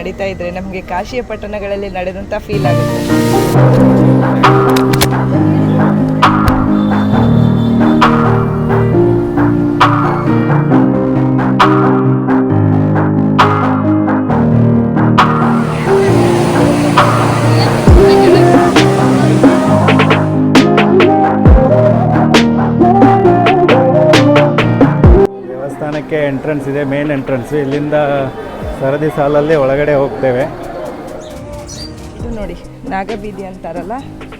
ನಡೀತಾ ಇದ್ರೆ ನಮಗೆ ಕಾಶಿಯ ಪಟ್ಟಣಗಳಲ್ಲಿ ನಡೆದಂಥ ಫೀಲ್ ಆಗುತ್ತೆ. ಎಂಟ್ರೆನ್ಸ್ ಇದೆ ಮೇನ್ ಎಂಟ್ರೆನ್ಸ್ ಇಲ್ಲಿಂದ ಸರದಿ ಸಾಲಲ್ಲಿ ಒಳಗಡೆ ಹೋಗ್ತೇವೆ. ಇದು ನೋಡಿ ನಾಗಬೀದಿ ಅಂತಾರಲ್ಲ?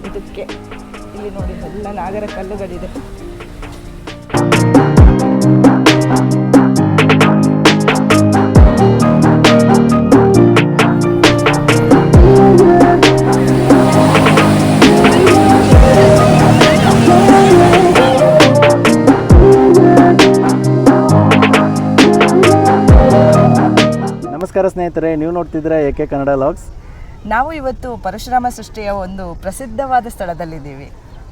ಇದಕ್ಕೆ ಇಲ್ಲಿ ನೋಡಿ ಎಲ್ಲ ನಾಗರ ಕಲ್ಲುಗಳಿದೆ. ಸ್ನೇಹಿತರೆ ನೀವು ನೋಡ್ತಿದ್ರೆ ಏಕೆ ಕನ್ನಡ ಲಾಗ್ಸ್? ನಾವು ಇವತ್ತು ಪರಶುರಾಮ ಸೃಷ್ಟಿಯ ಒಂದು ಪ್ರಸಿದ್ಧವಾದ ಸ್ಥಳದಲ್ಲಿದ್ದೀವಿ.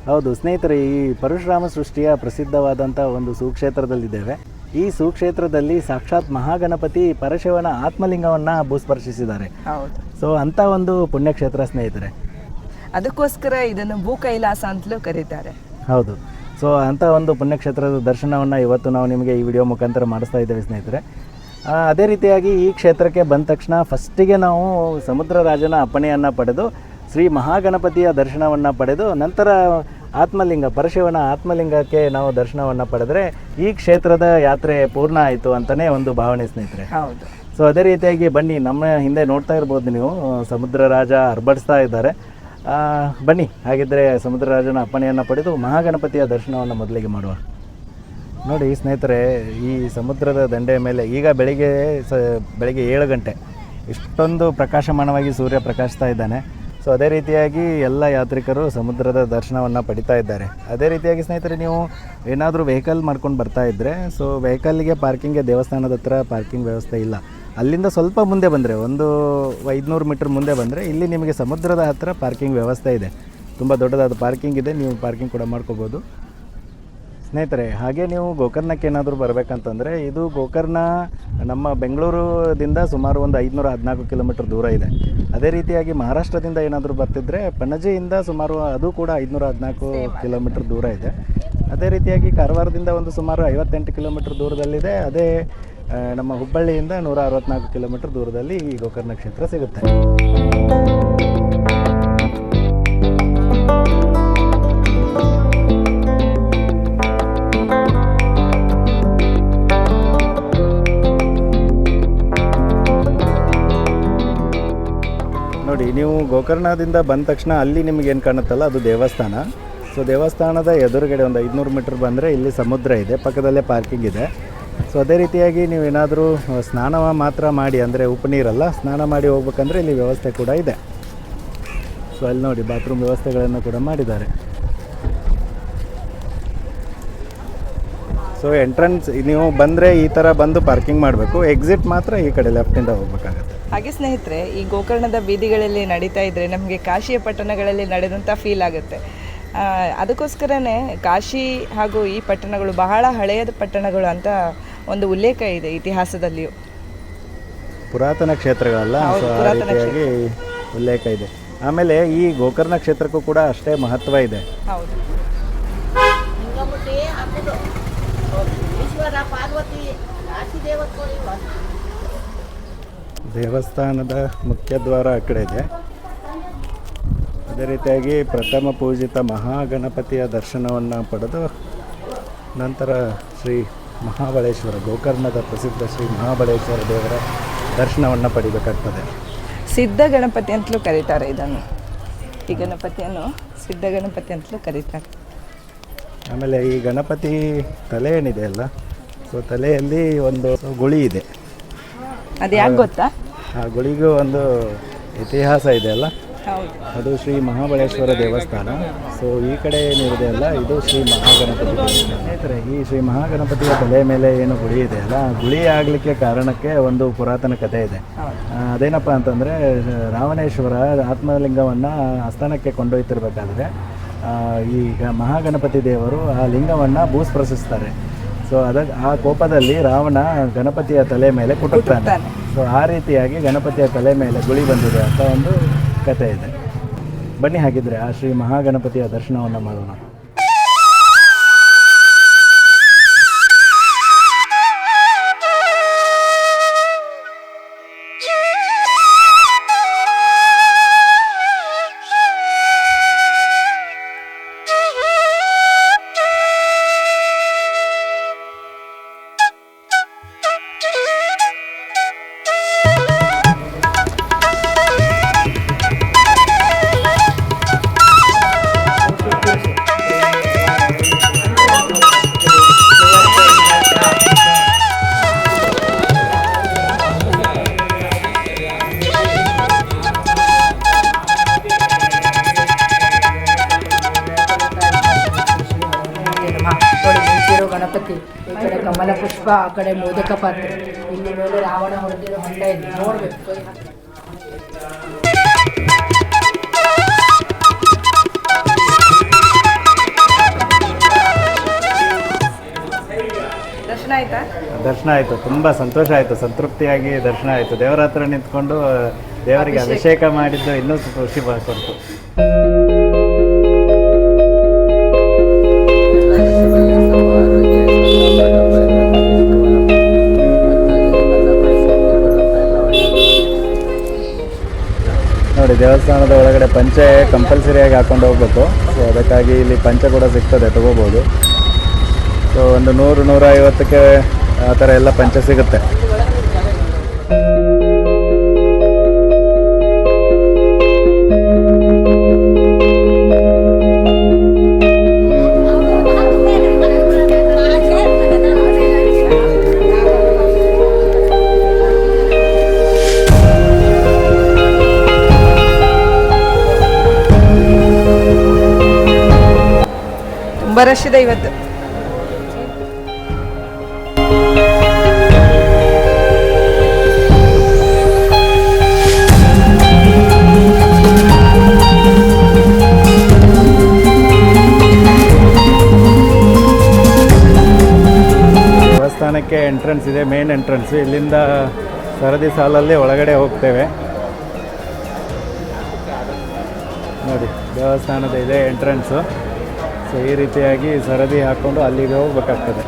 ಹೌದು ಸ್ನೇಹಿತರೆ ಈ ಪರಶುರಾಮ ಸೃಷ್ಟಿಯ ಪ್ರಸಿದ್ಧವಾದಂಥ ಒಂದು ಸುಕ್ಷೇತ್ರದಲ್ಲಿದ್ದೇವೆ. ಈ ಸುಕ್ಷೇತ್ರದಲ್ಲಿ ಸಾಕ್ಷಾತ್ ಮಹಾಗಣಪತಿ ಪರಶಿವನ ಆತ್ಮಲಿಂಗವನ್ನು ಭೂಸ್ಪರ್ಶಿಸಿದ್ದಾರೆ. ಹೌದು. ಸೊ ಅಂಥ ಒಂದು ಪುಣ್ಯಕ್ಷೇತ್ರ ಸ್ನೇಹಿತರೆ. ಅದಕ್ಕೋಸ್ಕರ ಇದನ್ನು ಭೂ ಕೈಲಾಸ ಅಂತಲೂ ಕರೀತಾರೆ. ಹೌದು. ಸೊ ಅಂಥ ಒಂದು ಪುಣ್ಯಕ್ಷೇತ್ರದ ದರ್ಶನವನ್ನು ಇವತ್ತು ನಾವು ನಿಮಗೆ ಈ ವಿಡಿಯೋ ಮುಖಾಂತರ ಮಾಡಿಸ್ತಾ ಇದ್ದೇವೆ ಸ್ನೇಹಿತರೆ. ಅದೇ ರೀತಿಯಾಗಿ ಈ ಕ್ಷೇತ್ರಕ್ಕೆ ಬಂದ ತಕ್ಷಣ ಫಸ್ಟಿಗೆ ನಾವು ಸಮುದ್ರ ರಾಜನ ಅಪ್ಪಣೆಯನ್ನು ಪಡೆದು ಶ್ರೀ ಮಹಾಗಣಪತಿಯ ದರ್ಶನವನ್ನು ಪಡೆದು ನಂತರ ಆತ್ಮಲಿಂಗ ಪರಶಿವನ ಆತ್ಮಲಿಂಗಕ್ಕೆ ನಾವು ದರ್ಶನವನ್ನು ಪಡೆದರೆ ಈ ಕ್ಷೇತ್ರದ ಯಾತ್ರೆ ಪೂರ್ಣ ಆಯಿತು ಅಂತಲೇ ಒಂದು ಭಾವನೆ ಸ್ನೇಹಿತರೆ. ಹೌದು. ಸೊ ಅದೇ ರೀತಿಯಾಗಿ ಬನ್ನಿ ನಮ್ಮ ಹಿಂದೆ ನೋಡ್ತಾ ಇರ್ಬೋದು ನೀವು ಸಮುದ್ರ ರಾಜ ಅರ್ಬಡಿಸ್ತಾ ಇದ್ದಾರೆ. ಬನ್ನಿ ಹಾಗಿದ್ರೆ ಸಮುದ್ರ ರಾಜನ ಅಪ್ಪಣೆಯನ್ನು ಪಡೆದು ಮಹಾಗಣಪತಿಯ ದರ್ಶನವನ್ನು ಮೊದಲಿಗೆ ಮಾಡುವ. ನೋಡಿ ಸ್ನೇಹಿತರೆ, ಈ ಸಮುದ್ರದ ದಂಡೆಯ ಮೇಲೆ ಈಗ ಬೆಳಿಗ್ಗೆ ಸ, ಬೆಳಿಗ್ಗೆ ಏಳು ಗಂಟೆ ಇಷ್ಟೊಂದು ಪ್ರಕಾಶಮಾನವಾಗಿ ಸೂರ್ಯ ಪ್ರಕಾಶಿಸ್ತಾ ಇದ್ದಾನೆ. ಸೊ ಅದೇ ರೀತಿಯಾಗಿ ಎಲ್ಲ ಯಾತ್ರಿಕರು ಸಮುದ್ರದ ದರ್ಶನವನ್ನು ಪಡಿತಾ ಇದ್ದಾರೆ. ಅದೇ ರೀತಿಯಾಗಿ ಸ್ನೇಹಿತರೆ, ನೀವು ಏನಾದರೂ ವೆಹಿಕಲ್ ಮಾಡ್ಕೊಂಡು ಬರ್ತಾ ಇದ್ದರೆ ಸೊ ವೆಹಿಕಲ್ಗೆ ಪಾರ್ಕಿಂಗ್ಗೆ ದೇವಸ್ಥಾನದ ಹತ್ರ ಪಾರ್ಕಿಂಗ್ ವ್ಯವಸ್ಥೆ ಇಲ್ಲ. ಅಲ್ಲಿಂದ ಸ್ವಲ್ಪ ಮುಂದೆ ಬಂದರೆ, ಒಂದು ಐದುನೂರು ಮೀಟ್ರ್ ಮುಂದೆ ಬಂದರೆ, ಇಲ್ಲಿ ನಿಮಗೆ ಸಮುದ್ರದ ಹತ್ರ ಪಾರ್ಕಿಂಗ್ ವ್ಯವಸ್ಥೆ ಇದೆ. ತುಂಬ ದೊಡ್ಡದಾದ ಪಾರ್ಕಿಂಗ್ ಇದೆ, ನೀವು ಪಾರ್ಕಿಂಗ್ ಕೂಡ ಮಾಡ್ಕೋಬೋದು. ಸ್ನೇಹಿತರೆ ಹಾಗೆ ನೀವು ಗೋಕರ್ಣಕ್ಕೆ ಏನಾದರೂ ಬರಬೇಕಂತಂದರೆ ಇದು ಗೋಕರ್ಣ ನಮ್ಮ ಬೆಂಗಳೂರುದಿಂದ ಸುಮಾರು ಒಂದು ಐದುನೂರ ಹದಿನಾಲ್ಕು ಕಿಲೋಮೀಟರ್ ದೂರ ಇದೆ. ಅದೇ ರೀತಿಯಾಗಿ ಮಹಾರಾಷ್ಟ್ರದಿಂದ ಏನಾದರೂ ಬರ್ತಿದ್ರೆ ಪಣಜಿಯಿಂದ ಸುಮಾರು ಅದು ಕೂಡ ಐದುನೂರ ಹದಿನಾಲ್ಕು ಕಿಲೋಮೀಟರ್ ದೂರ ಇದೆ. ಅದೇ ರೀತಿಯಾಗಿ ಕಾರವಾರದಿಂದ ಒಂದು ಸುಮಾರು ಐವತ್ತೆಂಟು ಕಿಲೋಮೀಟರ್ ದೂರದಲ್ಲಿದೆ. ಅದೇ ನಮ್ಮ ಹುಬ್ಬಳ್ಳಿಯಿಂದ ನೂರ ಅರವತ್ನಾಲ್ಕು ಕಿಲೋಮೀಟರ್ ದೂರದಲ್ಲಿ ಈ ಗೋಕರ್ಣ ಕ್ಷೇತ್ರ ಸಿಗುತ್ತೆ. ನೀವು ಗೋಕರ್ಣದಿಂದ ಬಂದ ತಕ್ಷಣ ಅಲ್ಲಿ ನಿಮಗೇನು ಕಾಣುತ್ತಲ್ಲ, ಅದು ದೇವಸ್ಥಾನ. ಸೊ ದೇವಸ್ಥಾನದ ಎದುರುಗಡೆ ಒಂದು ಐದುನೂರು ಮೀಟ್ರ್ ಬಂದರೆ ಇಲ್ಲಿ ಸಮುದ್ರ ಇದೆ, ಪಕ್ಕದಲ್ಲೇ ಪಾರ್ಕಿಂಗ್ ಇದೆ. ಸೊ ಅದೇ ರೀತಿಯಾಗಿ ನೀವು ಏನಾದರೂ ಸ್ನಾನ ಮಾತ್ರ ಮಾಡಿ, ಅಂದರೆ ಉಪ್ಪು ನೀರಲ್ಲ, ಸ್ನಾನ ಮಾಡಿ ಹೋಗ್ಬೇಕಂದ್ರೆ ಇಲ್ಲಿ ವ್ಯವಸ್ಥೆ ಕೂಡ ಇದೆ. ಸೊ ಅಲ್ಲಿ ನೋಡಿ, ಬಾತ್ರೂಮ್ ವ್ಯವಸ್ಥೆಗಳನ್ನು ಕೂಡ ಮಾಡಿದ್ದಾರೆ. ಸೊ ಎಂಟ್ರೆನ್ಸ್ ನೀವು ಬಂದರೆ ಈ ಥರ ಬಂದು ಪಾರ್ಕಿಂಗ್ ಮಾಡಬೇಕು ಎಕ್ಸಿಟ್ ಮಾತ್ರ ಈ ಕಡೆ ಲೆಫ್ಟಿಂದ ಹೋಗ್ಬೇಕಾಗತ್ತೆ. ಹಾಗೆ ಸ್ನೇಹಿತರೆ ಈ ಗೋಕರ್ಣದ ಬೀದಿಗಳಲ್ಲಿ ನಡೀತಾ ಇದ್ರೆ ನಮಗೆ ಕಾಶಿಯ ಪಟ್ಟಣಗಳಲ್ಲಿ ನಡೆದಂಥ ಫೀಲ್ ಆಗುತ್ತೆ. ಅದಕ್ಕೋಸ್ಕರನೇ ಕಾಶಿ ಹಾಗೂ ಈ ಪಟ್ಟಣಗಳು ಬಹಳ ಹಳೆಯದ ಪಟ್ಟಣಗಳು ಅಂತ ಒಂದು ಉಲ್ಲೇಖ ಇದೆ ಇತಿಹಾಸದಲ್ಲಿಯೂ. ಪುರಾತನ ಕ್ಷೇತ್ರಗಳಲ್ಲ ಉಲ್ಲೇಖ ಇದೆ. ಆಮೇಲೆ ಈ ಗೋಕರ್ಣ ಕ್ಷೇತ್ರಕ್ಕೂ ಕೂಡ ಅಷ್ಟೇ ಮಹತ್ವ ಇದೆ. ಹೌದು. ಪಾರ್ವತಿ ದೇವಸ್ಥಾನದ ಮುಖ್ಯ ದ್ವಾರ ಆ ಕಡೆ ಇದೆ. ಅದೇ ರೀತಿಯಾಗಿ ಪ್ರಥಮ ಪೂಜಿತ ಮಹಾಗಣಪತಿಯ ದರ್ಶನವನ್ನು ಪಡೆದು ನಂತರ ಶ್ರೀ ಮಹಾಬಳೇಶ್ವರ ಗೋಕರ್ಣದ ಪ್ರಸಿದ್ಧ ಶ್ರೀ ಮಹಾಬಳೇಶ್ವರ ದೇವರ ದರ್ಶನವನ್ನು ಪಡಿಬೇಕಾಗ್ತದೆ. ಸಿದ್ಧ ಗಣಪತಿ ಅಂತಲೂ ಕರೀತಾರೆ ಇದನ್ನು. ಈ ಗಣಪತಿಯನ್ನು ಸಿದ್ಧ ಗಣಪತಿ ಅಂತಲೂ ಕರೀತಾರೆ. ಆಮೇಲೆ ಈ ಗಣಪತಿ ತಲೆ ಏನಿದೆ ಅಲ್ಲ? ಸೊ ತಲೆಯಲ್ಲಿ ಒಂದು ಗುಳಿ ಇದೆ. ಅದು ಯಾಕೆ ಗೊತ್ತಾ? ಆ ಗುಳಿಗೂ ಒಂದು ಇತಿಹಾಸ ಇದೆ ಅಲ್ಲ? ಅದು ಶ್ರೀ ಮಹಾಬಳೇಶ್ವರ ದೇವಸ್ಥಾನ. ಸೊ ಈ ಕಡೆ ಏನಿದೆ ಅಲ್ಲ ಇದು ಶ್ರೀ ಮಹಾಗಣಪತಿ ಸ್ನೇಹಿತರೆ ಈ ಶ್ರೀ ಮಹಾಗಣಪತಿಯ ತಲೆ ಮೇಲೆ ಏನು ಗುಳಿ ಇದೆ ಅಲ್ಲ ಆ ಗುಳಿ ಆಗಲಿಕ್ಕೆ ಕಾರಣಕ್ಕೆ ಒಂದು ಪುರಾತನ ಕಥೆ ಇದೆ. ಅದೇನಪ್ಪ ಅಂತಂದರೆ ರಾವಣೇಶ್ವರ ಆತ್ಮಲಿಂಗವನ್ನು ಆಸ್ಥಾನಕ್ಕೆ ಕೊಂಡೊಯ್ತಿರ್ಬೇಕಾದ್ರೆ ಈಗ ಮಹಾಗಣಪತಿ ದೇವರು ಆ ಲಿಂಗವನ್ನು ಭೂಸ್ಪೃಶಿಸ್ತಾರೆ ಸೊ ಅದ ಆ ಕೋಪದಲ್ಲಿ ರಾವಣ ಗಣಪತಿಯ ತಲೆ ಮೇಲೆ ಕುಟುಕ್ತಾನೆ. ಸೊ ಆ ರೀತಿಯಾಗಿ ಗಣಪತಿಯ ತಲೆ ಮೇಲೆ ಗುಳಿ ಬಂದಿದೆ ಅಂತ ಒಂದು ಕಥೆ ಇದೆ. ಬನ್ನಿ ಹಾಗಿದ್ರೆ ಆ ಶ್ರೀ ಮಹಾಗಣಪತಿಯ ದರ್ಶನವನ್ನು ಮಾಡೋಣ. ಆ ಕಡೆ ಮೋದಕ ಪಾತ್ರೆ. ಇಲ್ಲಿ ಮೇಲೆ ರಾವಣ ಹೊಡೆದಿರೋ ಹೊಂಡ ಇದೆ ನೋಡ್ಬೇಕು. ದರ್ಶನ ಆಯ್ತಾ? ದರ್ಶನ ಆಯಿತು. ತುಂಬ ಸಂತೋಷ ಆಯಿತು. ಸಂತೃಪ್ತಿಯಾಗಿ ದರ್ಶನ ಆಯಿತು. ದೇವರ ಹತ್ರ ನಿಂತ್ಕೊಂಡು ದೇವರಿಗೆ ಅಭಿಷೇಕ. ಮಾಡಿದ್ದು ಇನ್ನೂ ಖುಷಿ ಕೊಡ್ತು ನೋಡಿ, ದೇವಸ್ಥಾನದ ಒಳಗಡೆ ಪಂಚೆ ಕಂಪಲ್ಸರಿಯಾಗಿ ಹಾಕೊಂಡು ಹೋಗ್ಬೇಕು. ಸೊ ಅದಕ್ಕಾಗಿ ಇಲ್ಲಿ ಪಂಚೆ ಕೂಡ ಸಿಗ್ತದೆ, ತಗೋಬೋದು. ಸೊ ಒಂದು ನೂರು ನೂರ ಐವತ್ತಕ್ಕೆ ಆ ಥರ ಎಲ್ಲ ಪಂಚೆ ಸಿಗುತ್ತೆ. ತುಂಬ ಇವತ್ತು. ದೇವಸ್ಥಾನಕ್ಕೆ ಎಂಟ್ರೆನ್ಸ್ ಇದೆ ಮೇನ್ ಎಂಟ್ರೆನ್ಸ್ ಇಲ್ಲಿಂದ ಸರದಿ ಸಾಲಲ್ಲಿ ಒಳಗಡೆ ಹೋಗ್ತೇವೆ. ನೋಡಿ, ದೇವಸ್ಥಾನದ ಇದೆ ಎಂಟ್ರೆನ್ಸು ಸೊ ಈ ರೀತಿಯಾಗಿ ಸರದಿ ಹಾಕ್ಕೊಂಡು ಅಲ್ಲಿಗೆ ಹೋಗ್ಬೇಕಾಗ್ತದೆ.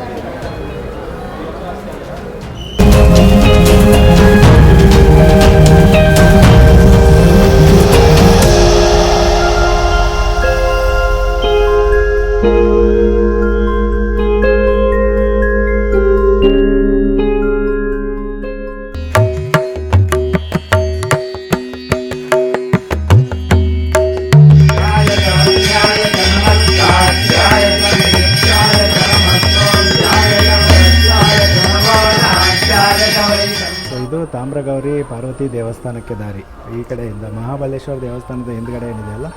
ದೇವಸ್ಥಾನಕ್ಕೆ ದಾರಿ. ಈ ಕಡೆಯಿಂದ ಮಹಾಬಲೇಶ್ವರ ದೇವಸ್ಥಾನದ ಹಿಂದ್ಗಡೆ ಏನಿದೆಯಲ್ಲ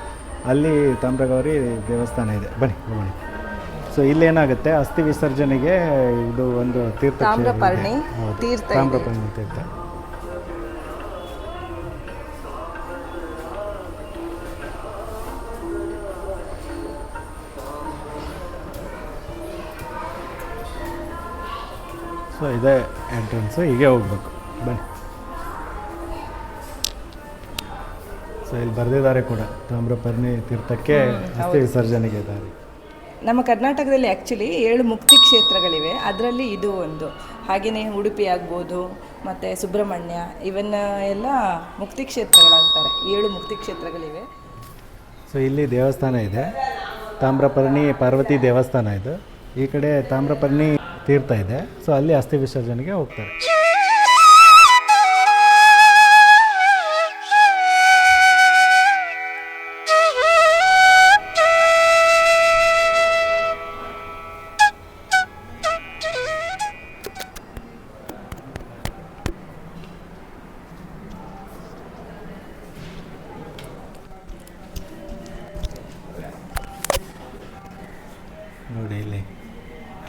ಅಲ್ಲಿ ತಾಮ್ರಗೌರಿ ದೇವಸ್ಥಾನ ಇದೆ. ಬನ್ನಿ ಹೋಗೋಣ ಸೊ ಇಲ್ಲೇನಾಗುತ್ತೆ? ಅಸ್ಥಿ ವಿಸರ್ಜನೆಗೆ ಇದು ಒಂದು ತೀರ್ಥ. ತಾಮ್ರಪರ್ಣಿ ತೀರ್ಥ ಸೊ ಇದೇ ಎಂಟ್ರೆನ್ಸು ಹೀಗೆ ಹೋಗ್ಬೇಕು. ಬನ್ನಿ. ಸೊ ಇಲ್ಲಿ ಬರೆದಿದ್ದಾರೆ ಕೂಡ. ತಾಮ್ರಪರ್ಣಿ ತೀರ್ಥಕ್ಕೆ ಅಸ್ಥಿ ವಿಸರ್ಜನೆಗೆ ದಾರಿ ನಮ್ಮ ಕರ್ನಾಟಕದಲ್ಲಿ ಆ್ಯಕ್ಚುಲಿ ಏಳು ಮುಕ್ತಿ ಕ್ಷೇತ್ರಗಳಿವೆ. ಅದರಲ್ಲಿ ಇದು ಒಂದು. ಹಾಗೆಯೇ ಉಡುಪಿ ಆಗ್ಬೋದು ಮತ್ತು ಸುಬ್ರಹ್ಮಣ್ಯ ಇವನ್ನ ಎಲ್ಲ ಮುಕ್ತಿ ಕ್ಷೇತ್ರಗಳಂತಾರೆ ಏಳು ಮುಕ್ತಿ ಕ್ಷೇತ್ರಗಳಿವೆ. ಸೊ ಇಲ್ಲಿ ದೇವಸ್ಥಾನ ಇದೆ. ತಾಮ್ರಪರ್ಣಿ ಪಾರ್ವತಿ ದೇವಸ್ಥಾನ ಇದು. ಈ ಕಡೆ ತಾಮ್ರಪರ್ಣಿ ತೀರ್ಥ ಇದೆ. ಸೊ ಅಲ್ಲಿ ಅಸ್ಥಿ ವಿಸರ್ಜನೆಗೆ ಹೋಗ್ತಾರೆ.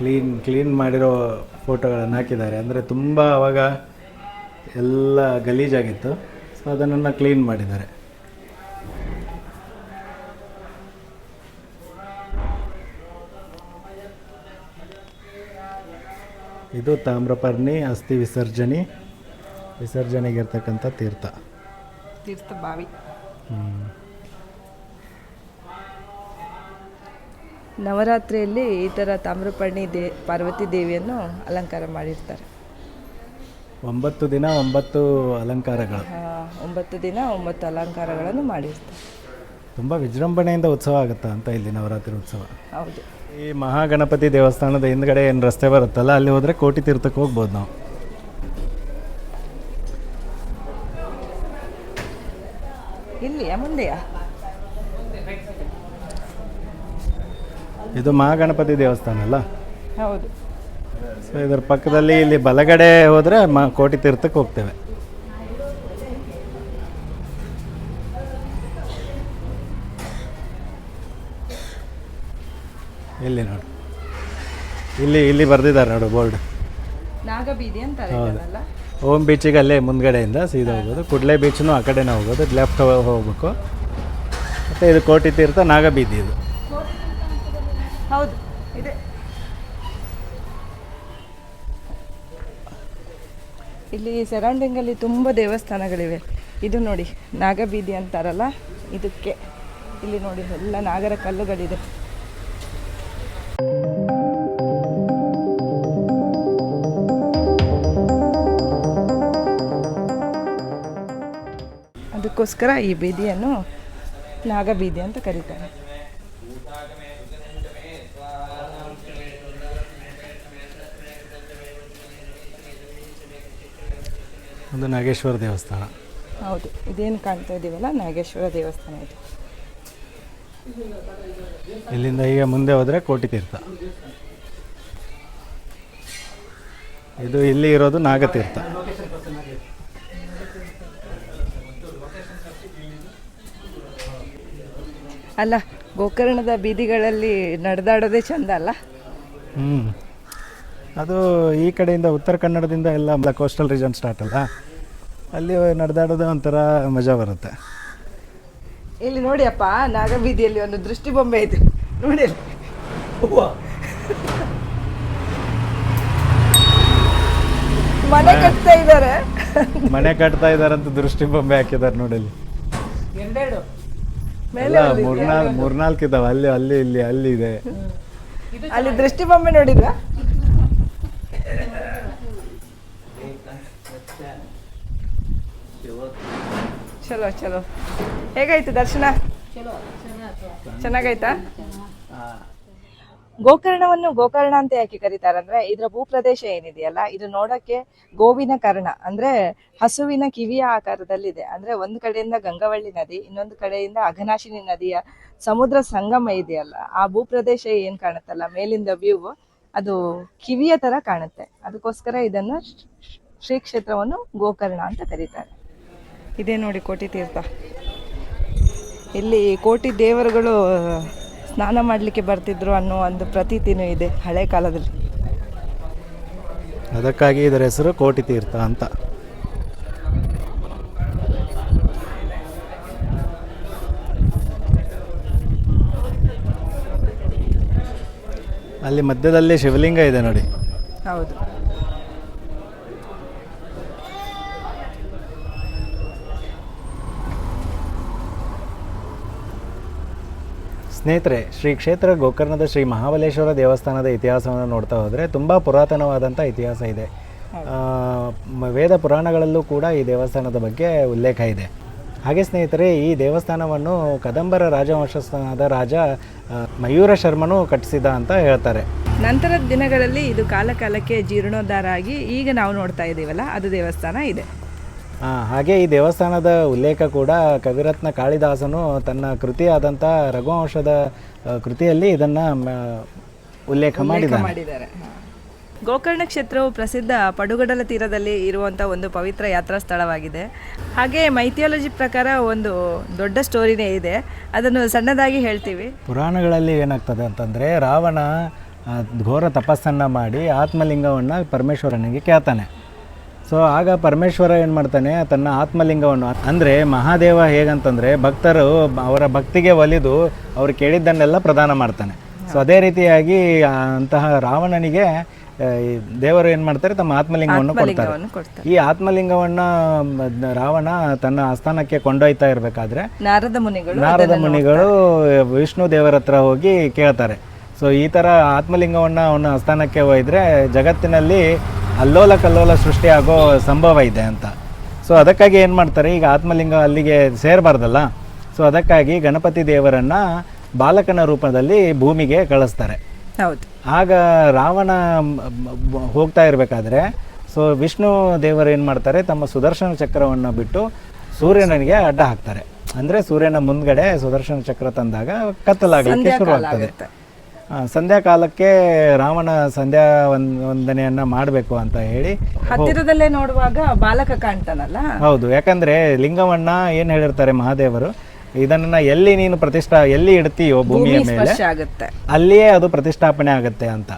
ಕ್ಲೀನ್ ಕ್ಲೀನ್ ಮಾಡಿರೋ ಫೋಟೋಗಳನ್ನು ಹಾಕಿದ್ದಾರೆ. ಅಂದರೆ ತುಂಬ ಆವಾಗ ಎಲ್ಲ ಗಲೀಜಾಗಿತ್ತು. ಸೊ ಅದನ್ನು ಕ್ಲೀನ್ ಮಾಡಿದ್ದಾರೆ. ಇದು ತಾಮ್ರಪರ್ಣಿ ಅಸ್ಥಿ ವಿಸರ್ಜನೆ ವಿಸರ್ಜನೆಗೆ ಇರ್ತಕ್ಕಂಥ ತೀರ್ಥ. ತೀರ್ಥ ಬಾವಿ. ಹ್ಮ್. ನವರಾತ್ರಿಯಲ್ಲಿ ಈ ಥರ ತಾಮ್ರಪರ್ಣಿ ದೇ ಪಾರ್ವತಿ ದೇವಿಯನ್ನು ಅಲಂಕಾರ ಮಾಡಿರ್ತಾರೆ. ಒಂಬತ್ತು ದಿನ ಒಂಬತ್ತು ಅಲಂಕಾರಗಳು. ಒಂಬತ್ತು ದಿನ ಒಂಬತ್ತು ಅಲಂಕಾರಗಳನ್ನು ಮಾಡಿರ್ತಾರೆ. ತುಂಬ ವಿಜೃಂಭಣೆಯಿಂದ ಉತ್ಸವ ಆಗುತ್ತಾ ಅಂತ ಇಲ್ಲಿ ನವರಾತ್ರಿ ಉತ್ಸವ. ಹೌದು. ಈ ಮಹಾಗಣಪತಿ ದೇವಸ್ಥಾನದ ಹಿಂದ್ಗಡೆ ಏನು ರಸ್ತೆ ಬರುತ್ತಲ್ಲ ಅಲ್ಲಿ ಹೋದರೆ ಕೋಟಿ ತೀರ್ಥಕ್ಕೆ ಹೋಗ್ಬೋದು ನಾವು. ಇಲ್ಲಿಯ ಮುಂದೆಯಾ? ಇದು ಮಹಾಗಣಪತಿ ದೇವಸ್ಥಾನ ಅಲ್ಲ ಹೌದು. ಸೊ ಇದರ ಪಕ್ಕದಲ್ಲಿ ಇಲ್ಲಿ ಬಲಗಡೆ ಹೋದರೆ ಮ ಕೋಟಿ ತೀರ್ಥಕ್ಕೆ ಹೋಗ್ತೇವೆ. ಇಲ್ಲಿ ನೋಡು. ಇಲ್ಲಿ ಇಲ್ಲಿ ಬರ್ದಿದ್ದಾರೆ ನೋಡು ಬೋರ್ಡ್ ನಾಗಬೀದಿ ಹೌದು. ಓಮ್ ಬೀಚಿಗೆ ಅಲ್ಲೇ ಮುಂದ್ಗಡೆಯಿಂದ ಸೀದಾ ಹೋಗೋದು ಕುಡ್ಲೆ ಬೀಚ್ನು ಆ ಕಡೆನೇ ಹೋಗೋದು ಲೆಫ್ಟ್ ಹೋಗ್ಬೇಕು. ಮತ್ತು ಇದು ಕೋಟಿ ತೀರ್ಥ ನಾಗಬೀದಿ ಇದು. ಹೌದು, ಇದೆ. ಇಲ್ಲಿ ಸರೌಂಡಿಂಗಲ್ಲಿ ತುಂಬ ದೇವಸ್ಥಾನಗಳಿವೆ. ಇದು ನೋಡಿ, ನಾಗಬೀದಿ ಅಂತಾರಲ್ಲ, ಇದಕ್ಕೆ. ಇಲ್ಲಿ ನೋಡಿ, ಎಲ್ಲ ನಾಗರ ಕಲ್ಲುಗಳಿದೆ. ಅದಕ್ಕೋಸ್ಕರ ಈ ಬೀದಿಯನ್ನು ನಾಗಬೀದಿ ಅಂತ ಕರೀತಾರೆ. ಒಂದು ನಾಗೇಶ್ವರ ದೇವಸ್ಥಾನ. ಹೌದು ಇದೇನು ಕಾಣ್ತಾ ಇದ್ದೀವಲ್ಲ ನಾಗೇಶ್ವರ ದೇವಸ್ಥಾನ ಇದು. ಇಲ್ಲಿಂದ ಈಗ ಮುಂದೆ ಹೋದರೆ ಕೋಟಿ ತೀರ್ಥ. ಇದು ಇಲ್ಲಿ ಇರೋದು ನಾಗತೀರ್ಥ. ಅಲ್ಲ ಗೋಕರ್ಣದ ಬೀದಿಗಳಲ್ಲಿ ನಡೆದಾಡೋದೇ ಚಂದ ಅಲ್ಲ? ಹ್ಞೂ ಅದು ಈ ಕಡೆಯಿಂದ ಉತ್ತರ ಕನ್ನಡದಿಂದ ಎಲ್ಲ ಕೋಸ್ಟಲ್ ರೀಜನ್ ಸ್ಟಾರ್ಟ್ ಅಲ್ಲ? ಅಲ್ಲಿ ನಡೆದಾಡೋದು ಒಂಥರ ಮಜಾ ಬರುತ್ತೆ. ಇಲ್ಲಿ ನೋಡಿ ಅಪ್ಪ ನಾಗಬೀದಿಯಲ್ಲಿ ಒಂದು ದೃಷ್ಟಿ ಬೊಂಬೆ ಇದೆ. ನೋಡಿ. ಮನೆ ಕಟ್ತಾ ಇದ್ದಾರೆ. ಮನೆ ಕಟ್ತಾ ಇದಾರಂತ ದೃಷ್ಟಿ ಬೊಂಬೆ ಹಾಕಿದ್ದಾರೆ ನೋಡಿ ಅಲ್ಲಿ. ಎರಡೆರಡು ಮೇಲೆ ಎಲ್ಲ ಮೂರ್ನಾಲ್ ಮೂರ್ನಾಲ್ಕು ಇದಾವೆ. ಅಲ್ಲಿ ಅಲ್ಲಿ ಇಲ್ಲಿ ಅಲ್ಲಿ ಇದೆ. ಅಲ್ಲಿ ದೃಷ್ಟಿ ಬೊಂಬೆ ನೋಡಿದ್ರಾ? ಚಲೋ ಚಲೋ. ಹೇಗಾಯ್ತು ದರ್ಶನ? ಚೆನ್ನಾಗಾಯ್ತಾ? ಗೋಕರ್ಣವನ್ನು ಗೋಕರ್ಣ ಅಂತ ಯಾಕೆ ಕರೀತಾರಂದ್ರೆ, ಇದರ ಭೂಪ್ರದೇಶ ಏನಿದೆಯಲ್ಲ, ಇದು ನೋಡಕ್ಕೆ ಗೋವಿನ ಕರ್ಣ, ಅಂದ್ರೆ ಹಸುವಿನ ಕಿವಿಯ ಆಕಾರದಲ್ಲಿದೆ. ಅಂದ್ರೆ ಒಂದು ಕಡೆಯಿಂದ ಗಂಗವಳ್ಳಿ ನದಿ, ಇನ್ನೊಂದು ಕಡೆಯಿಂದ ಅಘನಾಶಿನಿ ನದಿಯ ಸಮುದ್ರ ಸಂಗಮ ಇದೆಯಲ್ಲ, ಆ ಭೂಪ್ರದೇಶ ಏನ್ ಕಾಣುತ್ತಲ್ಲ, ಮೇಲಿಂದ ವ್ಯೂ ಅದು ಕಿವಿಯ ತರ ಕಾಣುತ್ತೆ. ಅದಕ್ಕೋಸ್ಕರ ಇದನ್ನ ಶ್ರೀ- ಕ್ಷೇತ್ರವನ್ನು ಗೋಕರ್ಣ ಅಂತ ಕರೀತಾರೆ. ಇದೇ ನೋಡಿ ಕೋಟಿ ತೀರ್ಥ. ಇಲ್ಲಿ ಕೋಟಿ ದೇವರುಗಳು ಸ್ನಾನ ಮಾಡಲಿಕ್ಕೆ ಬರ್ತಿದ್ರು ಅನ್ನೋ ಒಂದು ಪ್ರತೀತಿನೂ ಇದೆ ಹಳೆ ಕಾಲದಲ್ಲಿ. ಅದಕ್ಕಾಗಿ ಇದರ ಹೆಸರು ಕೋಟಿ ತೀರ್ಥ ಅಂತ. ಅಲ್ಲಿ ಮಧ್ಯದಲ್ಲಿ ಶಿವಲಿಂಗ ಇದೆ ನೋಡಿ. ಹೌದು. ಸ್ನೇಹಿತರೆ ಶ್ರೀ ಕ್ಷೇತ್ರ ಗೋಕರ್ಣದ ಶ್ರೀ ಮಹಾಬಲೇಶ್ವರ ದೇವಸ್ಥಾನದ ಇತಿಹಾಸವನ್ನು ನೋಡ್ತಾ ಹೋದರೆ ತುಂಬ ಪುರಾತನವಾದಂಥ ಇತಿಹಾಸ ಇದೆ. ಆ, ವೇದ ಪುರಾಣಗಳಲ್ಲೂ ಕೂಡ ಈ ದೇವಸ್ಥಾನದ ಬಗ್ಗೆ ಉಲ್ಲೇಖ ಇದೆ. ಹಾಗೆ ಸ್ನೇಹಿತರೆ ಈ ದೇವಸ್ಥಾನವನ್ನು ಕದಂಬರ ರಾಜವಂಶಸ್ಥನಾದ ರಾಜ ಮಯೂರ ಶರ್ಮನು ಕಟ್ಟಿಸಿದ ಅಂತ ಹೇಳ್ತಾರೆ. ನಂತರದ ದಿನಗಳಲ್ಲಿ ಇದು ಕಾಲ ಕಾಲಕ್ಕೆ ಜೀರ್ಣೋದ್ಧಾರ ಆಗಿ ಈಗ ನಾವು ನೋಡ್ತಾ ಇದ್ದೀವಲ್ಲ ಅದು ದೇವಸ್ಥಾನ ಇದೆ. ಆ, ಹಾಗೆ ಈ ದೇವಸ್ಥಾನದ ಉಲ್ಲೇಖ ಕೂಡ ಕವಿರತ್ನ ಕಾಳಿದಾಸನು ತನ್ನ ಕೃತಿಯಾದಂಥ ರಘುವಂಶದ ಕೃತಿಯಲ್ಲಿ ಇದನ್ನು ಉಲ್ಲೇಖ ಮಾಡಿದ್ದಾರೆ. ಗೋಕರ್ಣ ಕ್ಷೇತ್ರವು ಪ್ರಸಿದ್ಧ ಪಡುಗಡಲ ತೀರದಲ್ಲಿ ಇರುವಂಥ ಒಂದು ಪವಿತ್ರ ಯಾತ್ರಾ ಸ್ಥಳವಾಗಿದೆ. ಹಾಗೆ ಮೈಥಿಯಾಲಜಿ ಪ್ರಕಾರ ಒಂದು ದೊಡ್ಡ ಸ್ಟೋರಿನೇ ಇದೆ. ಅದನ್ನು ಸಣ್ಣದಾಗಿ ಹೇಳ್ತೀವಿ. ಪುರಾಣಗಳಲ್ಲಿ ಏನಾಗ್ತದೆ ಅಂತಂದರೆ ರಾವಣ ಘೋರ ತಪಸ್ಸನ್ನು ಮಾಡಿ ಆತ್ಮಲಿಂಗವನ್ನು ಪರಮೇಶ್ವರನಿಗೆ ಕೇಳ್ತಾನೆ. ಸೊ ಆಗ ಪರಮೇಶ್ವರ ಏನು ಮಾಡ್ತಾನೆ? ತನ್ನ ಆತ್ಮಲಿಂಗವನ್ನು, ಅಂದರೆ ಮಹಾದೇವ ಹೇಗಂತಂದರೆ ಭಕ್ತರು ಅವರ ಭಕ್ತಿಗೆ ಒಲಿದು ಅವರು ಕೇಳಿದ್ದನ್ನೆಲ್ಲ ಪ್ರದಾನ ಮಾಡ್ತಾನೆ. ಸೊ ಅದೇ ರೀತಿಯಾಗಿ ಅಂತಹ ರಾವಣನಿಗೆ ದೇವರು ಏನು ಮಾಡ್ತಾರೆ? ತಮ್ಮ ಆತ್ಮಲಿಂಗವನ್ನು ಕೊಡ್ತಾರೆ. ಈ ಆತ್ಮಲಿಂಗವನ್ನ ರಾವಣ ತನ್ನ ಆಸ್ಥಾನಕ್ಕೆ ಕೊಂಡೊಯ್ತಾ ಇರಬೇಕಾದ್ರೆ ನಾರದ ಮುನಿಗಳು ನಾರದ ಮುನಿಗಳು ವಿಷ್ಣು ದೇವರ ಹತ್ರ ಹೋಗಿ ಕೇಳ್ತಾರೆ. ಸೊ ಈ ತರ ಆತ್ಮಲಿಂಗವನ್ನ ಅವನ ಆಸ್ಥಾನಕ್ಕೆ ಒಯ್ದರೆ ಜಗತ್ತಿನಲ್ಲಿ ಅಲ್ಲೋಲ ಕಲ್ಲೋಲ ಸೃಷ್ಟಿಯಾಗೋ ಸಂಭವ ಇದೆ ಅಂತ. ಸೊ ಅದಕ್ಕಾಗಿ ಏನು ಮಾಡ್ತಾರೆ? ಈಗ ಆತ್ಮಲಿಂಗ ಅಲ್ಲಿಗೆ ಸೇರಬಾರ್ದಲ್ಲ? ಸೊ ಅದಕ್ಕಾಗಿ ಗಣಪತಿ ದೇವರನ್ನು ಬಾಲಕನ ರೂಪದಲ್ಲಿ ಭೂಮಿಗೆ ಕಳಿಸ್ತಾರೆ. ಹೌದು. ಆಗ ರಾವಣ ಹೋಗ್ತಾ ಇರಬೇಕಾದ್ರೆ ಸೊ ವಿಷ್ಣು ದೇವರು ಏನು ಮಾಡ್ತಾರೆ ತಮ್ಮ ಸುದರ್ಶನ ಚಕ್ರವನ್ನು ಬಿಟ್ಟು ಸೂರ್ಯನಿಗೆ ಅಡ್ಡ ಹಾಕ್ತಾರೆ. ಅಂದರೆ ಸೂರ್ಯನ ಮುಂದ್ಗಡೆ ಸುದರ್ಶನ ಚಕ್ರ ತಂದಾಗ ಕತ್ತಲಾಗಲಿಕ್ಕೆ ಶುರುವಾಗ್ತದೆ. ಸಂಧ್ಯಾ ಕಾಲಕ್ಕೆ ರಾವಣ ಸಂಧ್ಯಾ ವಂದ್ ವಂದನೆಯನ್ನ ಮಾಡಬೇಕು ಅಂತ ಹೇಳಿ ಹತ್ತಿರದಲ್ಲೇ ನೋಡುವಾಗ ಬಾಲಕ ಕಾಣ್ತಾನಲ್ಲ? ಹೌದು ಯಾಕಂದ್ರೆ ಲಿಂಗವನ್ನ ಏನ್ ಹೇಳಿರ್ತಾರೆ ಮಹಾದೇವರು ಇದನ್ನ ಎಲ್ಲಿ ನೀನು ಪ್ರತಿಷ್ಠಾ ಎಲ್ಲಿ ಇಡ್ತೀಯೋ ಭೂಮಿಯ ಮೇಲೆ ಆಗುತ್ತೆ. ಅಲ್ಲಿಯೇ ಅದು ಪ್ರತಿಷ್ಠಾಪನೆ ಆಗುತ್ತೆ ಅಂತ.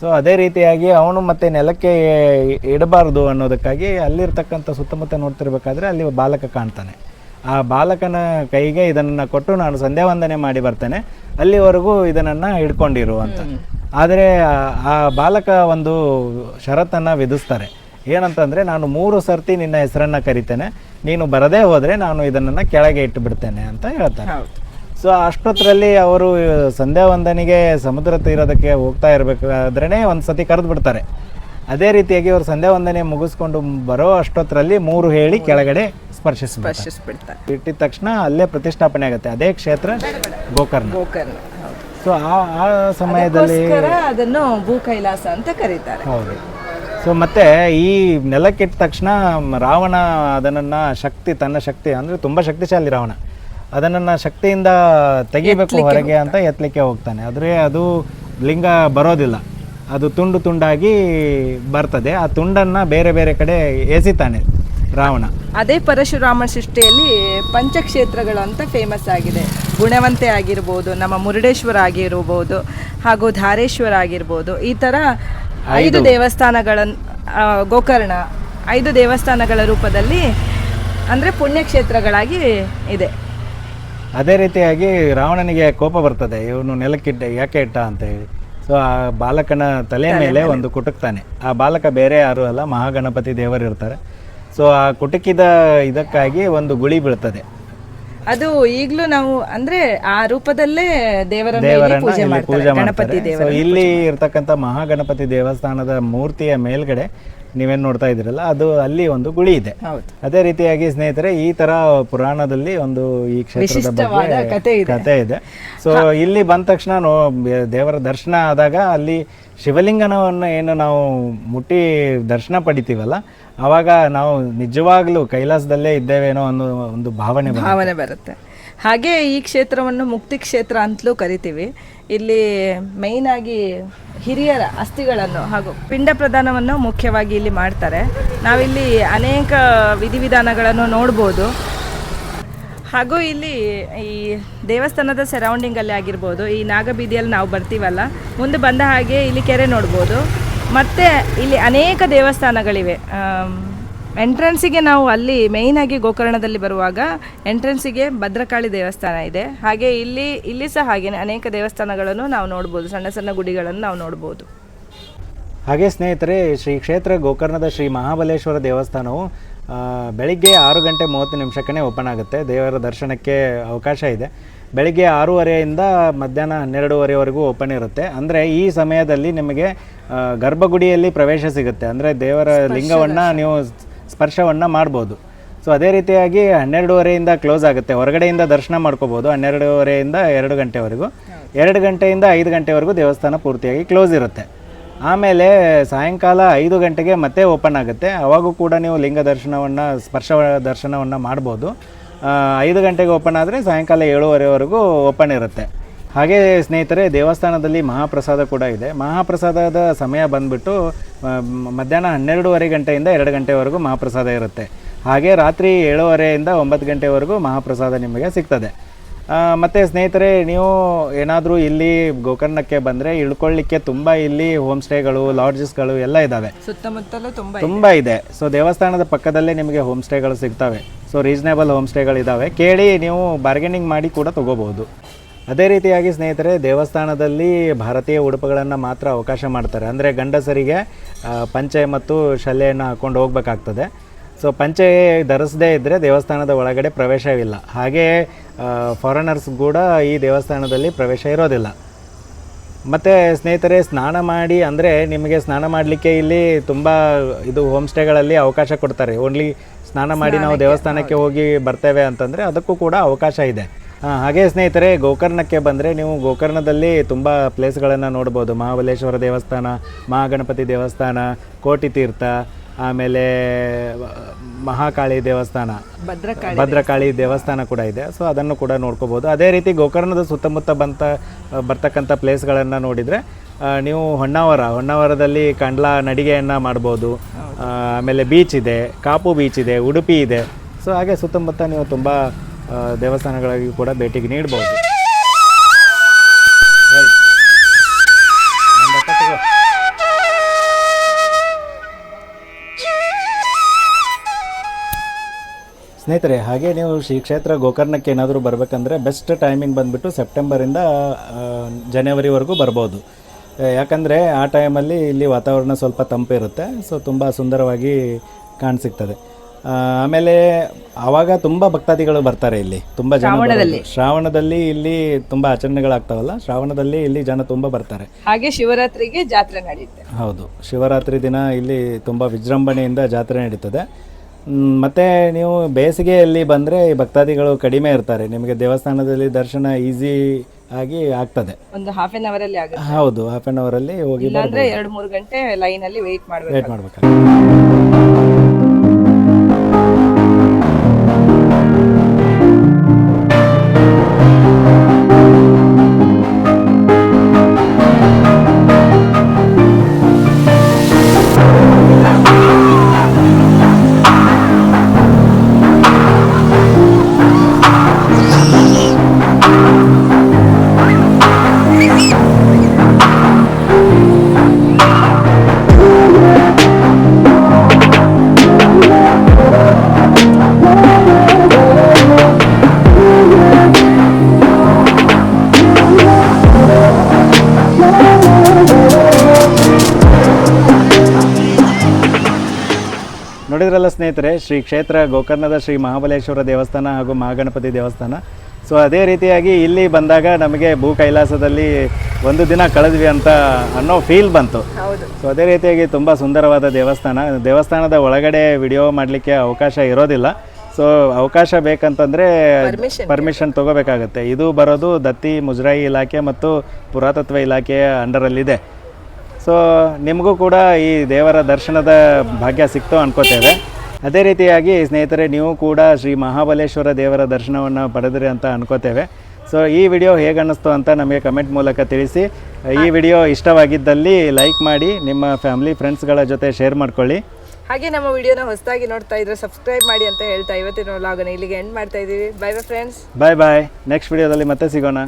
ಸೊ ಅದೇ ರೀತಿಯಾಗಿ ಅವನು ಮತ್ತೆ ನೆಲಕ್ಕೆ ಇಡಬಾರದು ಅನ್ನೋದಕ್ಕಾಗಿ ಅಲ್ಲಿರ್ತಕ್ಕಂಥ ಸುತ್ತಮುತ್ತ ನೋಡ್ತಿರ್ಬೇಕಾದ್ರೆ ಅಲ್ಲಿ ಬಾಲಕ ಕಾಣ್ತಾನೆ. ಆ ಬಾಲಕನ ಕೈಗೆ ಇದನ್ನ ಕೊಟ್ಟು ನಾನು ಸಂಧ್ಯಾ ವಂದನೆ ಮಾಡಿ ಬರ್ತೇನೆ ಅಲ್ಲಿವರೆಗೂ ಇದನ್ನ ಹಿಡ್ಕೊಂಡಿರು ಅಂತ. ಆದರೆ ಆ- ಆ ಬಾಲಕ ಒಂದು ಷರತ್ತನ್ನು ವಿಧಿಸ್ತಾರೆ. ಏನಂತಂದ್ರೆ ನಾನು ಮೂರು ಸರ್ತಿ ನಿನ್ನ ಹೆಸರನ್ನ ಕರಿತೇನೆ. ನೀನು ಬರದೇ ಹೋದ್ರೆ ನಾನು ಇದನ್ನು ಕೆಳಗೆ ಇಟ್ಟು ಬಿಡ್ತೇನೆ ಅಂತ ಹೇಳ್ತಾನೆ ಹೌದು. ಸೊ ಅಷ್ಟೊತ್ತರಲ್ಲಿ ಅವರು ಸಂಧ್ಯಾ ವಂದನಿಗೆ ಸಮುದ್ರ ತೀರೋದಕ್ಕೆ ಹೋಗ್ತಾ ಇರಬೇಕಾದ್ರೇ ಒಂದು ಸತಿ ಕರೆದು ಬಿಡ್ತಾರೆ. ಅದೇ ರೀತಿಯಾಗಿ ಅವರು ಸಂಧ್ಯಾ ವಂದನೆ ಮುಗಿಸ್ಕೊಂಡು ಬರೋ ಅಷ್ಟೊತ್ತರಲ್ಲಿ ಮೂರು ಹೇಳಿ ಕೆಳಗಡೆ ಸ್ಪರ್ಶಿಸ್ಬಿಡ್ತಾರೆ. ಇಟ್ಟಿದ ತಕ್ಷಣ ಅಲ್ಲೇ ಪ್ರತಿಷ್ಠಾಪನೆ ಆಗುತ್ತೆ. ಅದೇ ಕ್ಷೇತ್ರ ಗೋಕರ್ಣ. ಗೋಕರ್ಣ ಸೊ ಆ ಆ ಸಮಯದಲ್ಲಿ ಅದನ್ನು ಭೂ ಕೈಲಾಸ ಅಂತ ಕರೀತಾರೆ. ಹೌದು. ಸೊ ಮತ್ತೆ ಈ ನೆಲಕ್ಕಿಟ್ಟ ತಕ್ಷಣ ರಾವಣ ಅದನ್ನ ಶಕ್ತಿ ತನ್ನ ಶಕ್ತಿ ಅಂದ್ರೆ ತುಂಬಾ ಶಕ್ತಿಶಾಲಿ ರಾವಣ. ಅದನ್ನ ಶಕ್ತಿಯಿಂದ ತೆಗಿಬೇಕು ಹೊರಗೆ ಅಂತ ಎತ್ತಲಿಕ್ಕೆ ಹೋಗ್ತಾನೆ. ಆದ್ರೆ ಅದು ಲಿಂಗ ಬರೋದಿಲ್ಲ. ಅದು ತುಂಡು ತುಂಡಾಗಿ ಬರ್ತದೆ. ಆ ತುಂಡನ್ನ ಬೇರೆ ಬೇರೆ ಕಡೆ ಎಸಿತಾನೆ ರಾವಣ. ಅದೇ ಪರಶುರಾಮ ಸೃಷ್ಟಿಯಲ್ಲಿ ಪಂಚಕ್ಷೇತ್ರಗಳು ಅಂತ ಫೇಮಸ್ ಆಗಿದೆ. ಗುಣವಂತೆ ಆಗಿರ್ಬೋದು ನಮ್ಮ ಮುರುಡೇಶ್ವರ ಆಗಿರ್ಬೋದು ಹಾಗೂ ಧಾರೇಶ್ವರ ಆಗಿರ್ಬೋದು ಈ ಥರ ಐದು ದೇವಸ್ಥಾನಗಳ ಗೋಕರ್ಣ ಐದು ದೇವಸ್ಥಾನಗಳ ರೂಪದಲ್ಲಿ ಅಂದರೆ ಪುಣ್ಯಕ್ಷೇತ್ರಗಳಾಗಿ ಇದೆ. ಅದೇ ರೀತಿಯಾಗಿ ರಾವಣನಿಗೆ ಕೋಪ ಬರ್ತದೆ ಇವನು ನೆಲಕ್ಕಿಟ್ಟ ಯಾಕೆ ಇಟ್ಟ ಅಂತ ಹೇಳಿ. ಸೊ ಆ ಬಾಲಕನ ತಲೆ ಮೇಲೆ ಒಂದು ಕುಟುಕ್ತಾನೆ. ಆ ಬಾಲಕ ಬೇರೆ ಯಾರು ಅಲ್ಲ ಮಹಾಗಣಪತಿ ದೇವರು ಇರ್ತಾರೆ. ಸೊ ಆ ಕುಟುಕಿದ ಇದಕ್ಕಾಗಿ ಒಂದು ಗುಳಿ ಬೀಳ್ತದೆ. ಅದು ಈಗಲೂ ನಾವು ಅಂದ್ರೆ ಆ ರೂಪದಲ್ಲೇ ದೇವರ ಪೂಜೆ ಮಾಡ್ತಾರೆ ಗಣಪತಿ ದೇವರು ಇಲ್ಲಿ ಇರ್ತಕ್ಕಂಥ ಮಹಾಗಣಪತಿ ದೇವಸ್ಥಾನದ ಮೂರ್ತಿಯ ಮೇಲ್ಗಡೆ ನೀವೇನು ನೋಡ್ತಾ ಇದ್ದೀರಲ್ಲ ಅದು ಅಲ್ಲಿ ಒಂದು ಗುಳಿ ಇದೆ. ಅದೇ ರೀತಿಯಾಗಿ ಸ್ನೇಹಿತರೆ ಈ ತರ ಪುರಾಣದಲ್ಲಿ ಒಂದು ಈ ಕ್ಷೇತ್ರದ ಬಗ್ಗೆ ಕತೆ ಇದೆ. ಸೊ ಇಲ್ಲಿ ಬಂದ ತಕ್ಷಣ ದೇವರ ದರ್ಶನ ಆದಾಗ ಅಲ್ಲಿ ಶಿವಲಿಂಗನವನ್ನು ಏನು ನಾವು ಮುಟ್ಟಿ ದರ್ಶನ ಪಡಿತೀವಲ್ಲ ಅವಾಗ ನಾವು ನಿಜವಾಗ್ಲೂ ಕೈಲಾಸದಲ್ಲೇ ಇದ್ದೇವೇನೋ ಅನ್ನೋ ಒಂದು ಭಾವನೆ. ಭಾವನೆ ಬರುತ್ತೆ. ಹಾಗೆ ಈ ಕ್ಷೇತ್ರವನ್ನು ಮುಕ್ತಿ ಕ್ಷೇತ್ರ ಅಂತಲೂ ಕರಿತೀವಿ. ಇಲ್ಲಿ ಮೇಯ್ನ್ ಆಗಿ ಹಿರಿಯರ ಅಸ್ಥಿಗಳನ್ನು ಹಾಗೂ ಪಿಂಡ ಪ್ರದಾನವನ್ನು ಮುಖ್ಯವಾಗಿ ಇಲ್ಲಿ ಮಾಡ್ತಾರೆ. ನಾವಿಲ್ಲಿ ಅನೇಕ ವಿಧಿವಿಧಾನಗಳನ್ನು ನೋಡ್ಬೋದು. ಹಾಗೂ ಇಲ್ಲಿ ಈ ದೇವಸ್ಥಾನದ ಸರೌಂಡಿಂಗಲ್ಲಿ ಆಗಿರ್ಬೋದು. ಈ ನಾಗಬೀದಿಯಲ್ಲಿ ನಾವು ಬರ್ತೀವಲ್ಲ, ಮುಂದೆ ಬಂದ ಹಾಗೆ ಇಲ್ಲಿ ಕೆರೆ ನೋಡ್ಬೋದು. ಮತ್ತು ಇಲ್ಲಿ ಅನೇಕ ದೇವಸ್ಥಾನಗಳಿವೆ. ಎಂಟ್ರೆನ್ಸಿಗೆ ನಾವು ಅಲ್ಲಿ ಮೇಯ್ನಾಗಿ ಗೋಕರ್ಣದಲ್ಲಿ ಬರುವಾಗ ಎಂಟ್ರೆನ್ಸಿಗೆ ಭದ್ರಕಾಳಿ ದೇವಸ್ಥಾನ ಇದೆ. ಹಾಗೆ ಇಲ್ಲಿ ಇಲ್ಲಿ ಸಹ ಹಾಗೆ ಅನೇಕ ದೇವಸ್ಥಾನಗಳನ್ನು ನಾವು ನೋಡ್ಬೋದು. ಸಣ್ಣ ಸಣ್ಣ ಗುಡಿಗಳನ್ನು ನಾವು ನೋಡ್ಬೋದು. ಹಾಗೆ ಸ್ನೇಹಿತರೆ ಶ್ರೀ ಕ್ಷೇತ್ರ ಗೋಕರ್ಣದ ಶ್ರೀ ಮಹಾಬಲೇಶ್ವರ ದೇವಸ್ಥಾನವು ಬೆಳಿಗ್ಗೆ ಆರು ಗಂಟೆ ಮೂವತ್ತು ನಿಮಿಷಕ್ಕೇ ಓಪನ್ ಆಗುತ್ತೆ. ದೇವರ ದರ್ಶನಕ್ಕೆ ಅವಕಾಶ ಇದೆ. ಬೆಳಿಗ್ಗೆ ಆರೂವರೆಯಿಂದ ಮಧ್ಯಾಹ್ನ ಹನ್ನೆರಡೂವರೆವರೆಗೂ ಓಪನ್ ಇರುತ್ತೆ. ಅಂದರೆ ಈ ಸಮಯದಲ್ಲಿ ನಿಮಗೆ ಗರ್ಭಗುಡಿಯಲ್ಲಿ ಪ್ರವೇಶ ಸಿಗುತ್ತೆ. ಅಂದರೆ ದೇವರ ಲಿಂಗವನ್ನು ನೀವು ಸ್ಪರ್ಶವನ್ನು ಮಾಡ್ಬೋದು. ಸೊ ಅದೇ ರೀತಿಯಾಗಿ ಹನ್ನೆರಡೂವರೆಯಿಂದ ಕ್ಲೋಸ್ ಆಗುತ್ತೆ. ಹೊರಗಡೆಯಿಂದ ದರ್ಶನ ಮಾಡ್ಕೋಬೋದು. ಹನ್ನೆರಡೂವರೆಯಿಂದ ಎರಡು ಗಂಟೆವರೆಗೂ. ಎರಡು ಗಂಟೆಯಿಂದ ಐದು ಗಂಟೆವರೆಗೂ ದೇವಸ್ಥಾನ ಪೂರ್ತಿಯಾಗಿ ಕ್ಲೋಸ್ ಇರುತ್ತೆ. ಆಮೇಲೆ ಸಾಯಂಕಾಲ ಐದು ಗಂಟೆಗೆ ಮತ್ತೆ ಓಪನ್ ಆಗುತ್ತೆ. ಅವಾಗೂ ಕೂಡ ನೀವು ಲಿಂಗ ದರ್ಶನವನ್ನು ಸ್ಪರ್ಶ ದರ್ಶನವನ್ನು ಮಾಡ್ಬೋದು. ಐದು ಗಂಟೆಗೆ ಓಪನ್ ಆದರೆ ಸಾಯಂಕಾಲ ಏಳುವರೆವರೆಗೂ ಓಪನ್ ಇರುತ್ತೆ. ಹಾಗೆ ಸ್ನೇಹಿತರೆ ದೇವಸ್ಥಾನದಲ್ಲಿ ಮಹಾಪ್ರಸಾದ ಕೂಡ ಇದೆ. ಮಹಾಪ್ರಸಾದದ ಸಮಯ ಬಂದ್ಬಿಟ್ಟು ಮಧ್ಯಾಹ್ನ ಹನ್ನೆರಡೂವರೆ ಗಂಟೆಯಿಂದ ಎರಡು ಗಂಟೆವರೆಗೂ ಮಹಾಪ್ರಸಾದ ಇರುತ್ತೆ. ಹಾಗೆ ರಾತ್ರಿ ಏಳುವರೆಯಿಂದ ಒಂಬತ್ತು ಗಂಟೆವರೆಗೂ ಮಹಾಪ್ರಸಾದ ನಿಮಗೆ ಸಿಗ್ತದೆ. ಮತ್ತು ಸ್ನೇಹಿತರೆ ನೀವು ಏನಾದರೂ ಇಲ್ಲಿ ಗೋಕರ್ಣಕ್ಕೆ ಬಂದರೆ ಇಳ್ಕೊಳ್ಳಿಕ್ಕೆ ತುಂಬ ಇಲ್ಲಿ ಹೋಮ್ ಸ್ಟೇಗಳು ಲಾಡ್ಜಸ್ಗಳು ಎಲ್ಲ ಇದ್ದಾವೆ ಸುತ್ತಮುತ್ತಲೂ ತುಂಬ ತುಂಬ ಇದೆ. ಸೊ ದೇವಸ್ಥಾನದ ಪಕ್ಕದಲ್ಲೇ ನಿಮಗೆ ಹೋಮ್ ಸ್ಟೇಗಳು ಸಿಗ್ತವೆ. ಸೊ ರೀಸನೇಬಲ್ ಹೋಮ್ ಸ್ಟೇಗಳು ಇದ್ದಾವೆ ಕೇಳಿ ನೀವು ಬಾರ್ಗೇನಿಂಗ್ ಮಾಡಿ ಕೂಡ ತೊಗೋಬಹುದು. ಅದೇ ರೀತಿಯಾಗಿ ಸ್ನೇಹಿತರೆ ದೇವಸ್ಥಾನದಲ್ಲಿ ಭಾರತೀಯ ಉಡುಪುಗಳನ್ನು ಮಾತ್ರ ಅವಕಾಶ ಮಾಡ್ತಾರೆ. ಅಂದರೆ ಗಂಡಸರಿಗೆ ಪಂಚೆ ಮತ್ತು ಶಲೆಯನ್ನು ಹಾಕ್ಕೊಂಡು ಹೋಗಬೇಕಾಗ್ತದೆ. ಸೊ ಪಂಚೆ ಧರಿಸದೇ ಇದ್ದರೆ ದೇವಸ್ಥಾನದ ಒಳಗಡೆ ಪ್ರವೇಶವಿಲ್ಲ. ಹಾಗೆಯೇ ಫಾರಿನರ್ಸ್ ಕೂಡ ಈ ದೇವಸ್ಥಾನದಲ್ಲಿ ಪ್ರವೇಶ ಇರೋದಿಲ್ಲ. ಮತ್ತು ಸ್ನೇಹಿತರೆ ಸ್ನಾನ ಮಾಡಿ ಅಂದರೆ ನಿಮಗೆ ಸ್ನಾನ ಮಾಡಲಿಕ್ಕೆ ಇಲ್ಲಿ ತುಂಬ ಇದು ಹೋಮ್ ಸ್ಟೇಗಳಲ್ಲಿ ಅವಕಾಶ ಕೊಡ್ತಾರೆ. ಓನ್ಲಿ ಸ್ನಾನ ಮಾಡಿ ನಾವು ದೇವಸ್ಥಾನಕ್ಕೆ ಹೋಗಿ ಬರ್ತೇವೆ ಅಂತಂದರೆ ಅದಕ್ಕೂ ಕೂಡ ಅವಕಾಶ ಇದೆ. ಹಾಗೆ ಸ್ನೇಹಿತರೆ ಗೋಕರ್ಣಕ್ಕೆ ಬಂದರೆ ನೀವು ಗೋಕರ್ಣದಲ್ಲಿ ತುಂಬ ಪ್ಲೇಸ್ಗಳನ್ನು ನೋಡ್ಬೋದು. ಮಹಾಬಲೇಶ್ವರ ದೇವಸ್ಥಾನ ಮಹಾಗಣಪತಿ ದೇವಸ್ಥಾನ ಕೋಟಿ ತೀರ್ಥ ಆಮೇಲೆ ಮಹಾಕಾಳಿ ದೇವಸ್ಥಾನ ಭದ್ರಕಾಳಿ ಭದ್ರಕಾಳಿ ದೇವಸ್ಥಾನ. ಕೂಡ ಇದೆ. ಸೊ ಅದನ್ನು ಕೂಡ ನೋಡ್ಕೋಬೋದು. ಅದೇ ರೀತಿ ಗೋಕರ್ಣದ ಸುತ್ತಮುತ್ತ ಬಂತ ಬರ್ತಕ್ಕಂಥ ಪ್ಲೇಸ್ಗಳನ್ನು ನೋಡಿದರೆ ನೀವು ಹೊನ್ನಾವರ ಹೊನ್ನಾವರದಲ್ಲಿ ಕಂಡ್ಲ ನಡಿಗೆಯನ್ನು ಮಾಡ್ಬೋದು. ಆಮೇಲೆ ಬೀಚ್ ಇದೆ ಕಾಪು ಬೀಚ್ ಇದೆ ಉಡುಪಿ ಇದೆ. ಸೊ ಹಾಗೆ ಸುತ್ತಮುತ್ತ ನೀವು ತುಂಬ ದೇವಸ್ಥಾನಗಳಿಗೆ ಕೂಡ ಭೇಟಿಗೆ ತಗೋ. ಸ್ನೇಹಿತರೆ ಹಾಗೆ ನೀವು ಶ್ರೀ ಕ್ಷೇತ್ರ ಗೋಕರ್ಣಕ್ಕೆ ಏನಾದರೂ ಬರಬೇಕಂದ್ರೆ ಬೆಸ್ಟ್ ಟೈಮಿಂಗ್ ಬಂದುಬಿಟ್ಟು ಸೆಪ್ಟೆಂಬರಿಂದ ಜನವರಿವರೆಗೂ ಬರ್ಬೋದು ಯಾಕಂದರೆ ಆ ಟೈಮಲ್ಲಿ ಇಲ್ಲಿ ವಾತಾವರಣ ಸ್ವಲ್ಪ ತಂಪಿರುತ್ತೆ ಸೊ ತುಂಬ ಸುಂದರವಾಗಿ ಕಾಣಸಿಗ್ತದೆ ಆ, ಆಮೇಲೆ ಆವಾಗ ತುಂಬಾ ಭಕ್ತಾದಿಗಳು ಬರ್ತಾರೆ ಇಲ್ಲಿ. ತುಂಬಾ ಜನ ಬರೋದು. ಶ್ರಾವಣದಲ್ಲಿ ಇಲ್ಲಿ ತುಂಬಾ ಆಚರಣೆಗಳಾಗ್ತಾವಲ್ಲ ಶ್ರಾವಣದಲ್ಲಿ ಇಲ್ಲಿ ಜನ ತುಂಬಾ ಬರ್ತಾರೆ. ಹಾಗೆ ಶಿವರಾತ್ರಿಗೆ ಜಾತ್ರೆ ನಡೆಯುತ್ತೆ ಹೌದು. ಶಿವರಾತ್ರಿ ದಿನ ಇಲ್ಲಿ ತುಂಬಾ ವಿಜೃಂಭಣೆಯಿಂದ ಜಾತ್ರೆ ನಡೀತದೆ. ಮ್, ಮತ್ತೆ ನೀವು ಬೇಸಿಗೆಯಲ್ಲಿ ಬಂದ್ರೆ ಭಕ್ತಾದಿಗಳು ಕಡಿಮೆ ಇರ್ತಾರೆ. ನಿಮಗೆ ದೇವಸ್ಥಾನದಲ್ಲಿ ದರ್ಶನ ಈಸಿ ಆಗಿ ಆಗ್ತದೆ. ಒಂದು ಹಾಫ್ ಎನ್ ಅವರ್ ಅಲ್ಲಿ ಹೌದು ಹಾಫ್ ಆನ್ ಅಲ್ಲಿ ಹೋಗಿ ಇಲ್ಲಾಂದ್ರೆ ಎರಡು ಮೂರು ಗಂಟೆ ಲೈನ್ ಅಲ್ಲಿ ವೆಯ್ಟ್ ಮಾಡ್ಬೇಕು ವೇಟ್ ಮಾಡ್ಬೇಕಾಗುತ್ತೆ. ಸ್ನೇಹಿತರೆ ಶ್ರೀ ಕ್ಷೇತ್ರ ಗೋಕರ್ಣದ ಶ್ರೀ ಮಹಾಬಲೇಶ್ವರ ದೇವಸ್ಥಾನ ಹಾಗೂ ಮಹಾಗಣಪತಿ ದೇವಸ್ಥಾನ. ಸೊ ಅದೇ ರೀತಿಯಾಗಿ ಇಲ್ಲಿ ಬಂದಾಗ ನಮಗೆ ಭೂ ಕೈಲಾಸದಲ್ಲಿ ಒಂದು ದಿನ ಕಳೆದ್ವಿ ಅಂತ ಅನ್ನೋ ಫೀಲ್ ಬಂತು. ಸೊ ಅದೇ ರೀತಿಯಾಗಿ ತುಂಬ ಸುಂದರವಾದ ದೇವಸ್ಥಾನ. ದೇವಸ್ಥಾನದ ಒಳಗಡೆ ವಿಡಿಯೋ ಮಾಡಲಿಕ್ಕೆ ಅವಕಾಶ ಇರೋದಿಲ್ಲ. ಸೊ ಅವಕಾಶ ಬೇಕಂತಂದರೆ ಪರ್ಮಿಷನ್ ತಗೋಬೇಕಾಗುತ್ತೆ. ಇದು ಬರೋದು ದತ್ತಿ ಮುಜರಾಯಿ ಇಲಾಖೆ ಮತ್ತು ಪುರಾತತ್ವ ಇಲಾಖೆಯ ಅಂಡರಲ್ಲಿದೆ. ಸೊ ನಿಮಗೂ ಕೂಡ ಈ ದೇವರ ದರ್ಶನದ ಭಾಗ್ಯ ಸಿಕ್ತು ಅನ್ಕೋತೇವೆ. ಅದೇ ರೀತಿಯಾಗಿ ಸ್ನೇಹಿತರೆ ನೀವು ಕೂಡ ಶ್ರೀ ಮಹಾಬಲೇಶ್ವರ ದೇವರ ದರ್ಶನವನ್ನು ಪಡೆದ್ರಿ ಅಂತ ಅನ್ಕೋತೇವೆ. ಸೊ ಈ ವಿಡಿಯೋ ಹೇಗೆ ಅನ್ನಿಸ್ತು ಅಂತ ನಮಗೆ ಕಮೆಂಟ್ ಮೂಲಕ ತಿಳಿಸಿ. ಈ ವಿಡಿಯೋ ಇಷ್ಟವಾಗಿದ್ದಲ್ಲಿ ಲೈಕ್ ಮಾಡಿ ನಿಮ್ಮ ಫ್ಯಾಮಿಲಿ ಫ್ರೆಂಡ್ಸ್ಗಳ ಜೊತೆ ಶೇರ್ ಮಾಡ್ಕೊಳ್ಳಿ. ಹಾಗೆ ನಮ್ಮ ವಿಡಿಯೋನ ಹೊಸದಾಗಿ ನೋಡ್ತಾ ಇದ್ರೆ ಸಬ್ಸ್ಕ್ರೈಬ್ ಮಾಡಿ ಅಂತ ಹೇಳ್ತಾ ಇವತ್ತಿನ ವ್ಲಾಗನ ಇಲ್ಲಿಗೆ ಎಂಡ್ ಮಾಡ್ತಾ ಇದ್ದೀವಿ. Bye bye friends bye bye next ವಿಡಿಯೋದಲ್ಲಿ ಮತ್ತೆ ಸಿಗೋಣ.